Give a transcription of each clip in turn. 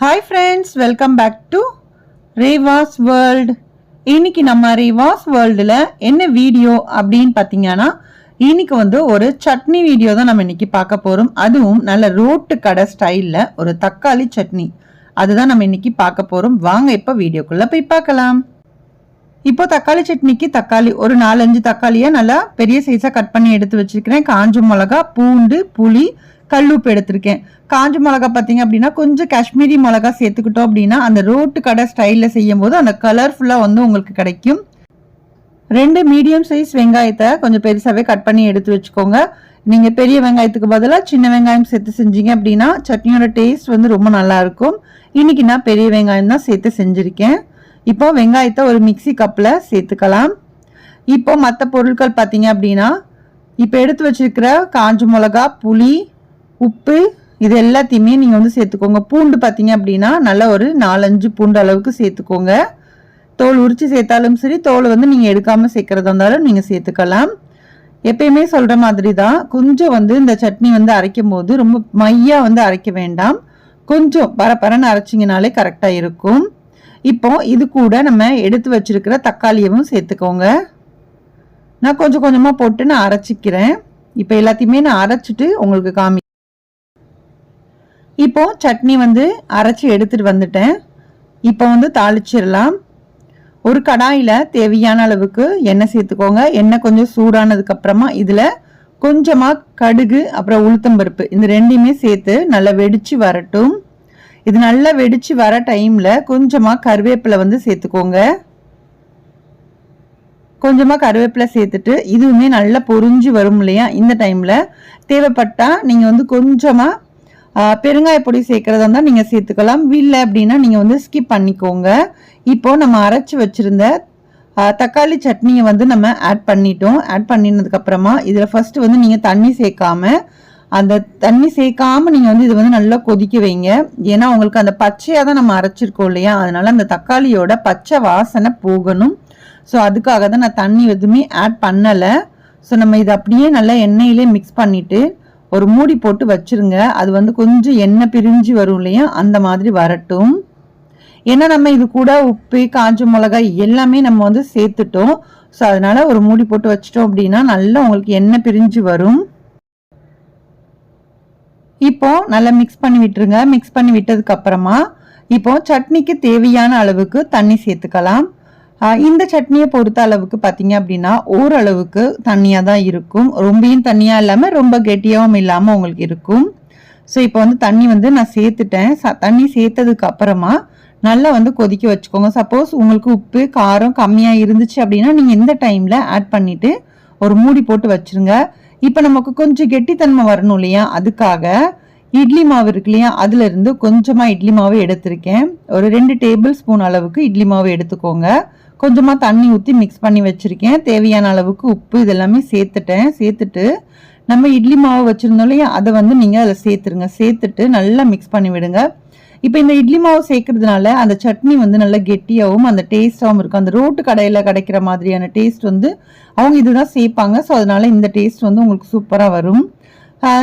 Hi friends welcome back to Reva's world இன்னைக்கு நம்ம ரேவாஸ் வேர்ல்டில் என்ன வீடியோ அப்படின்னு பார்த்தீங்கன்னா இன்னைக்கு வந்து ஒரு சட்னி வீடியோ தான் நம்ம இன்னைக்கு பார்க்க போகிறோம் அதுவும் நல்ல ரோட்டு கடை ஸ்டைலில் ஒரு தக்காளி சட்னி. அதுதான் நம்ம இன்னைக்கு பார்க்க போகிறோம் வாங்க இப்போ வீடியோக்குள்ளே போய் பார்க்கலாம். இப்போ தக்காளி சட்னிக்கு தக்காளி ஒரு நாலஞ்சு தக்காளியை நல்லா பெரிய சைஸாக கட் பண்ணி எடுத்து வச்சுருக்கிறேன். காஞ்ச மிளகா பூண்டு புளி கல்லுப்பு எடுத்திருக்கேன். காஞ்ச மிளகா பார்த்தீங்க அப்படின்னா கொஞ்சம் காஷ்மீரி மிளகா சேர்த்துக்கிட்டோம் அப்படின்னா அந்த ரோட்டு கடை ஸ்டைலில் செய்யும் போது அந்த கலர்ஃபுல்லாக வந்து உங்களுக்கு கிடைக்கும். ரெண்டு மீடியம் சைஸ் வெங்காயத்தை கொஞ்சம் பெருசாகவே கட் பண்ணி எடுத்து வச்சுக்கோங்க. நீங்கள் பெரிய வெங்காயத்துக்கு பதிலாக சின்ன வெங்காயம் சேர்த்து செஞ்சீங்க அப்படின்னா சட்னியோட டேஸ்ட் வந்து ரொம்ப நல்லாயிருக்கும் இன்றைக்கி நான் பெரிய வெங்காயம் தான் சேர்த்து செஞ்சுருக்கேன். இப்போ வெங்காயத்தை ஒரு மிக்சி கப்பில் சேர்த்துக்கலாம். இப்போ மற்ற பொருட்கள் பார்த்தீங்க அப்படின்னா இப்போ எடுத்து வச்சிருக்கிற காஞ்ச மிளகா புளி உப்பு இது எல்லாத்தையுமே நீங்கள் வந்து சேர்த்துக்கோங்க. பூண்டு பார்த்தீங்க அப்படின்னா நல்ல ஒரு நாலஞ்சு பூண்டு அளவுக்கு சேர்த்துக்கோங்க. தோல் உரித்து சேர்த்தாலும் சரி தோல் வந்து நீங்கள் எடுக்காமல் சேர்க்குறதா இருந்தாலும் நீங்கள் சேர்த்துக்கலாம். எப்பயுமே சொல்கிற மாதிரி தான் கொஞ்சம் வந்து இந்த சட்னி வந்து அரைக்கும் போது ரொம்ப மையாக வந்து அரைக்க வேண்டாம். கொஞ்சம் பரப்பரன்னு அரைச்சிங்கனாலே கரெக்டாக இருக்கும். இப்போ இது கூட நம்ம எடுத்து வச்சிருக்கிற தக்காளியவும் சேர்த்துக்கோங்க. நான் கொஞ்சம் கொஞ்சமாக போட்டு நான் அரைச்சிக்கிறேன். இப்போ எல்லாத்தையுமே நான் அரைச்சிட்டு உங்களுக்கு காமி இப்போ சட்னி வந்து அரைச்சி எடுத்துகிட்டு வந்துட்டேன். இப்போ வந்து தாளிச்சிடலாம். ஒரு கடாயில் தேவையான அளவுக்கு எண்ணெய் சேர்த்துக்கோங்க. எண்ணெய் கொஞ்சம் சூடானதுக்கப்புறமா இதில் கொஞ்சமாக கடுகு அப்புறம் உளுத்தம்பருப்பு இந்த ரெண்டையுமே சேர்த்து நல்லா வெடித்து வரட்டும். இது நல்லா வெடிச்சு வர டைமில் கொஞ்சமாக கருவேப்பிலை வந்து சேர்த்துக்கோங்க. கொஞ்சமாக கருவேப்பிலை சேர்த்துட்டு இதுவுமே நல்லா பொரிஞ்சு வரும் இல்லையா? இந்த டைமில் தேவைப்பட்டால் நீங்கள் வந்து கொஞ்சமாக பெருங்காய பொடி சேர்க்குறதா இருந்தால் நீங்கள் சேர்த்துக்கலாம். இல்லை அப்படின்னா நீங்கள் வந்து ஸ்கிப் பண்ணிக்கோங்க. இப்போ நம்ம அரைச்சி வச்சுருந்த தக்காளி சட்னியை வந்து நம்ம ஆட் பண்ணிட்டோம். ஆட் பண்ணினதுக்கப்புறமா இதில் ஃபஸ்ட்டு வந்து நீங்கள் தண்ணி சேர்க்காம அந்த தண்ணி சேர்க்காம நீங்கள் வந்து இது வந்து நல்லா கொதிக்க வைங்க. ஏன்னா உங்களுக்கு அந்த பச்சையாக தான் நம்ம அரைச்சிருக்கோம் இல்லையா? அதனால அந்த தக்காளியோட பச்சை வாசனை போகணும். ஸோ அதுக்காக தான் நான் தண்ணி எதுவுமே ஆட் பண்ணலை. ஸோ நம்ம இதை அப்படியே நல்லா எண்ணெயிலே மிக்ஸ் பண்ணிவிட்டு ஒரு மூடி போட்டு வச்சுருங்க. அது வந்து கொஞ்சம் எண்ணெய் பிரிஞ்சு வரும் இல்லையா? அந்த மாதிரி வரட்டும். ஏன்னா நம்ம இது கூட உப்பு காஞ்ச மிளகாய் எல்லாமே நம்ம வந்து சேர்த்துட்டோம். ஸோ அதனால் ஒரு மூடி போட்டு வச்சிட்டோம் அப்படின்னா நல்லா உங்களுக்கு எண்ணெய் பிரிஞ்சு வரும். இப்போ நல்லா மிக்ஸ் பண்ணி விட்டுருங்க. மிக்ஸ் பண்ணி விட்டதுக்கு அப்புறமா இப்போ சட்னிக்கு தேவையான அளவுக்கு தண்ணி சேர்த்துக்கலாம். இந்த சட்னியை பொறுத்த அளவுக்கு பார்த்தீங்க அப்படின்னா ஓரளவுக்கு தண்ணியாக தான் இருக்கும். ரொம்பையும் தண்ணியாக இல்லாமல் ரொம்ப கெட்டியாகவும் இல்லாமல் உங்களுக்கு இருக்கும். ஸோ இப்போ வந்து தண்ணி வந்து நான் சேர்த்துட்டேன். தண்ணி சேர்த்ததுக்கு அப்புறமா நல்லா வந்து கொதிக்க வச்சுக்கோங்க. சப்போஸ் உங்களுக்கு உப்பு காரம் கம்மியாக இருந்துச்சு அப்படின்னா நீங்கள் இந்த டைமில் ஆட் பண்ணிவிட்டு ஒரு மூடி போட்டு வச்சுருங்க. இப்போ நமக்கு கொஞ்சம் கெட்டித்தன்மை வரணும் இல்லையா? அதுக்காக இட்லி மாவு இருக்கு இல்லையா? அதுலேருந்து கொஞ்சமாக இட்லி மாவு எடுத்திருக்கேன். ஒரு ரெண்டு டேபிள் ஸ்பூன் அளவுக்கு இட்லி மாவு எடுத்துக்கோங்க. கொஞ்சமாக தண்ணி ஊற்றி மிக்ஸ் பண்ணி வச்சுருக்கேன். தேவையான அளவுக்கு உப்பு இதெல்லாமே சேர்த்துட்டேன். சேர்த்துட்டு நம்ம இட்லி மாவு வச்சுருந்தோம் இல்லையா? அதை வந்து நீங்கள் அதில் சேர்த்துருங்க. சேர்த்துட்டு நல்லா மிக்ஸ் பண்ணி விடுங்க. இப்போ இந்த இட்லி மாவு சேர்க்கறதுனால அந்த சட்னி வந்து நல்லா கெட்டியாகவும் அந்த டேஸ்ட்டாகவும் இருக்கும். அந்த ரோட்டு கடையில் கிடைக்கிற மாதிரியான டேஸ்ட் வந்து அவங்க இதுதான் சேர்ப்பாங்க. ஸோ அதனால இந்த டேஸ்ட் வந்து உங்களுக்கு சூப்பராக வரும்.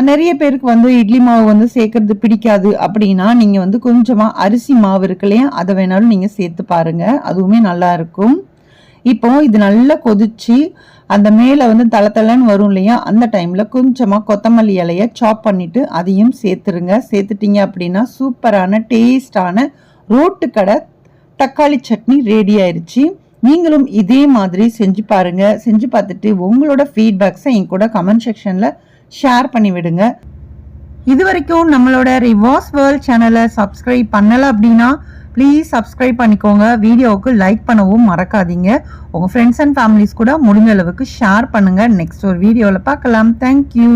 நிறைய பேருக்கு வந்து இட்லி மாவு வந்து சேர்க்கறது பிடிக்காது அப்படின்னா நீங்கள் வந்து கொஞ்சமாக அரிசி மாவு இருக்கு இல்லையா? அதை வேணாலும் நீங்கள் சேர்த்து பாருங்கள் அதுவுமே நல்லா இருக்கும். இப்போ இது நல்லா கொதிச்சு அந்த மேலே வந்து தலை தலைன்னு வரும் இல்லையா அந்த டைமில் கொஞ்சமாக கொத்தமல்லி இலையை சாப் பண்ணிவிட்டு அதையும் சேர்த்துருங்க. சேர்த்துட்டீங்க அப்படின்னா சூப்பரான டேஸ்டான ரோட்டு கடை தக்காளி சட்னி ரெடி ஆயிடுச்சு நீங்களும் இதே மாதிரி செஞ்சு பாருங்கள் செஞ்சு பார்த்துட்டு உங்களோட ஃபீட்பேக்ஸை என் கூட கமெண்ட் செக்ஷனில் ஷேர் பண்ணி விடுங்க. இது வரைக்கும் நம்மளோட ரிவாஸ் வேர்ல்ட் சேனலை சப்ஸ்கிரைப் பண்ணலை அப்படின்னா ப்ளீஸ் சப்ஸ்கிரைப் பண்ணிக்கோங்க. வீடியோவுக்கு லைக் பண்ணவும் மறக்காதீங்க. உங்கள் ஃப்ரெண்ட்ஸ் அண்ட் ஃபேமிலிஸ் கூட முடிஞ்ச அளவுக்கு ஷேர் பண்ணுங்கள் நெக்ஸ்ட் ஒரு வீடியோவில் பார்க்கலாம். தேங்க்யூ